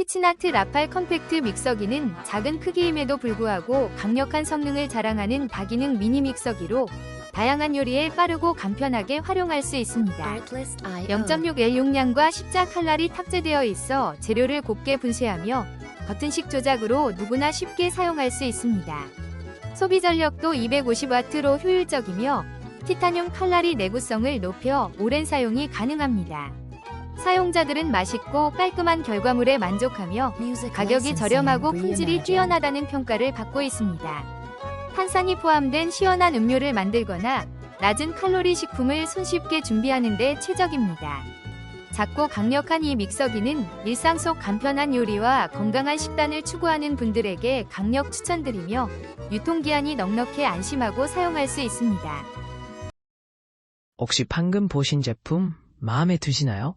키친아트 라팔 컴팩트 믹서기는 작은 크기임에도 불구하고 강력한 성능을 자랑하는 다기능 미니 믹서기로 다양한 요리에 빠르고 간편하게 활용할 수 있습니다. 0.6L 용량과 십자 칼날이 탑재되어 있어 재료를 곱게 분쇄하며 버튼식 조작으로 누구나 쉽게 사용할 수 있습니다. 소비 전력도 250W로 효율적이며 티타늄 칼날이 내구성을 높여 오랜 사용이 가능합니다. 사용자들은 맛있고 깔끔한 결과물에 만족하며 가격이 저렴하고 품질이 뛰어나다는 평가를 받고 있습니다. 탄산이 포함된 시원한 음료를 만들거나 낮은 칼로리 식품을 손쉽게 준비하는 데 최적입니다. 작고 강력한 이 믹서기는 일상 속 간편한 요리와 건강한 식단을 추구하는 분들에게 강력 추천드리며 유통기한이 넉넉해 안심하고 사용할 수 있습니다. 혹시 방금 보신 제품 마음에 드시나요?